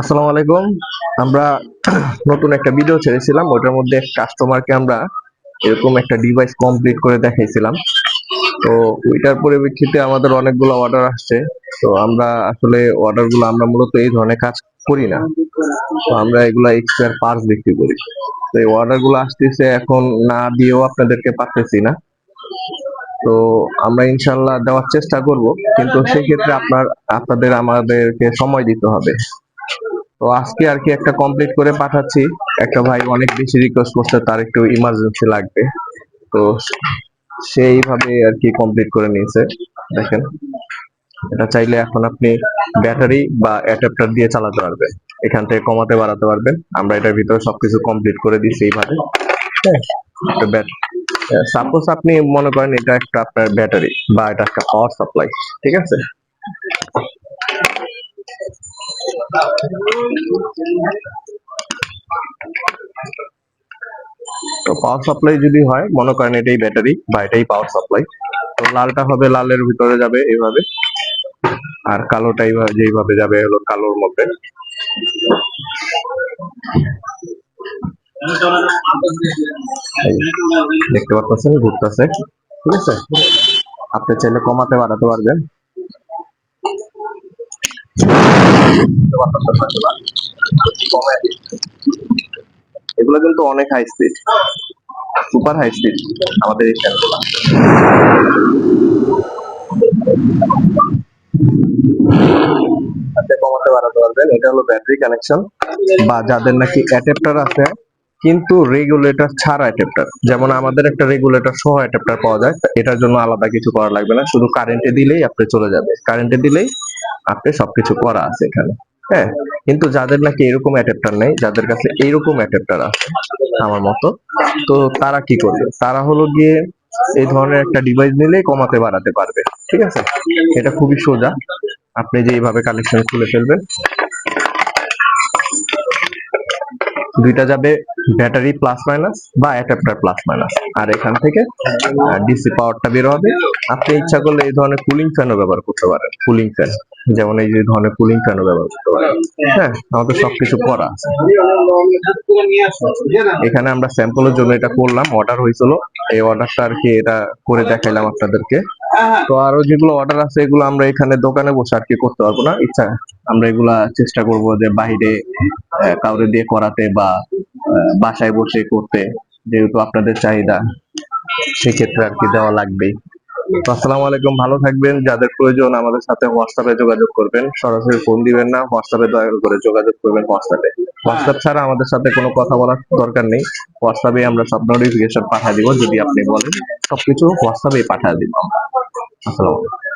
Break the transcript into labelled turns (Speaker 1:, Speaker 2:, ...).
Speaker 1: আসসালামু আলাইকুম। আমরা নতুন একটা ভিডিও ছেড়েছিলাম, ওটার মধ্যে কাস্টমারকে আমরা এরকম একটা ডিভাইস কমপ্লিট করে দেখাইছিলাম। তো ওইটার পরিপ্রেক্ষিতে আমাদের অনেকগুলো অর্ডার আসছে। তো আমরা আসলে অর্ডারগুলো আমরা মূলত এই ধরনের কাজ করি না। তো আমরা এগুলা এক্সপায়ার পার্টস বিক্রি করি। তো এই অর্ডারগুলো আসতেছে এখন না দিয়েও আপনাদেরকে পাঠাচ্ছি না। তো আমরা ইনশাল্লাহ দেওয়ার চেষ্টা করব, কিন্তু সেক্ষেত্রে আপনার, আপনাদের আমাদেরকে সময় দিতে হবে। তো আজকে আর কি একটা কমপ্লিট করে পাঠাচ্ছি। একটা ভাই অনেক বেশি রিকোয়েস্ট করছে, তার একটু ইমার্জেন্সি লাগবে। তো সেইভাবে আর কি কমপ্লিট করে নিয়েছে। দেখেন, এটা চাইলে এখন আপনি ব্যাটারি বা অ্যাডাপ্টার দিয়ে চালাতে পারবেন। এখান থেকে কমাতে বাড়াতে পারবেন। আমরা এটার ভিতরে সবকিছু কমপ্লিট করে দিচ্ছি এইভাবে। হ্যাঁ। সাপোজ আপনি মনে করেন এটা একটা আপনার ব্যাটারি বা এটা একটা পাওয়ার সাপ্লাই ঠিক আছে? তো পাওয়ার সাপ্লাই যদি হয়, মনে করেন এটাই ব্যাটারি বা এটাই পাওয়ার সাপ্লাই তো লালটা হবে, লালের ভিতরে যাবে এইভাবে, আর কালোটা যেইভাবে যাবে হলো কালোর মধ্যে। দেখতে পাচ্ছেন, ঘুরতেছে। ঠিক আছে? আপনি চাইলে কমাতে বাড়াতে পারবেন। এগুলো কিন্তু অনেক high speed super high speed আমাদের এই ফ্যানগুলো কমাতে বাড়াতে পারবেন। এটা হলো ব্যাটারি কানেকশন বা যাদের নাকি অ্যাডাপ্টার আছে কিন্তু রেগুলেটর ছাড়া অ্যাডাপ্টার যেমন আমাদের একটা রেগুলেটর সহ অ্যাডাপ্টার পাওয়া যায়, এটার জন্য আলাদা কিছু করা লাগবে না। শুধু কারেন্টে দিলেই আপনি চলে যাবে। কারেন্টে দিলেই আপনি সবকিছু করা আছে এখানে। হ্যাঁ? কিন্তু যাদের নাকি এরকম অ্যাডাপ্টার নেই, যাদের কাছে এইরকম অ্যাডাপ্টার আছে, আমার মতো, তো তারা কি করবে? তারা হলো গিয়ে এই ধরনের একটা ডিভাইস নিলেই কমাতে, বাড়াতে পারবে। ঠিক আছে? এটা খুবই সোজা। আপনি যে এইভাবে কানেকশন খুলে ফেলবেন, দুইটা যাবে ব্যাটারি প্লাস মাইনাস বা অ্যাডাপ্টার প্লাস মাইনাস আর এখান থেকে ডিসি পাওয়ারটা বের হবে। আপনি ইচ্ছা করলে এই ধরনের কুলিং ফ্যানও ব্যবহার করতে পারেন। কুলিং ফ্যান যেমন এই যে ধরনের কুলিং ফ্যানও ব্যবহার করতে পারেন। হ্যাঁ আমাদের সবকিছু করা আছে। এখানে আমরা স্যাম্পলের জন্য এটা করলাম। অর্ডার হয়েছিল। এই অর্ডারটা আর কি এটা করে দেখাইলাম আপনাদেরকে। তো আরও যেগুলো অর্ডার আছে, এগুলো আমরা এখানে দোকানে বসে আর কি করতে পারব না। ইচ্ছা, আমরা এগুলা চেষ্টা করব যে বাইরে কাউরে দিয়ে করাতে বা বাসায় বসে করতে যেহেতু আপনাদের চাহিদা, সেক্ষেত্রে আর কি দেওয়া লাগবেই। আসসালামু আলাইকুম, ভালো থাকবেন। যাদের প্রয়োজন আমাদের সাথে হোয়াটসঅ্যাপে যোগাযোগ করবেন, সরাসরি ফোন দিবেন না হোয়াটসঅ্যাপে দয়া করে যোগাযোগ করবেন হোয়াটসঅ্যাপে হোয়াটসঅ্যাপ ছাড়া আমাদের সাথে কোনো কথা বলার দরকার নেই। হোয়াটসঅ্যাপে আমরা সব নোটিফিকেশন পাঠিয়ে দিব, যদি আপনি বলেন, সবকিছু হোয়াটসঅ্যাপে পাঠিয়ে দিব আমরা। আসসালামু আলাইকুম।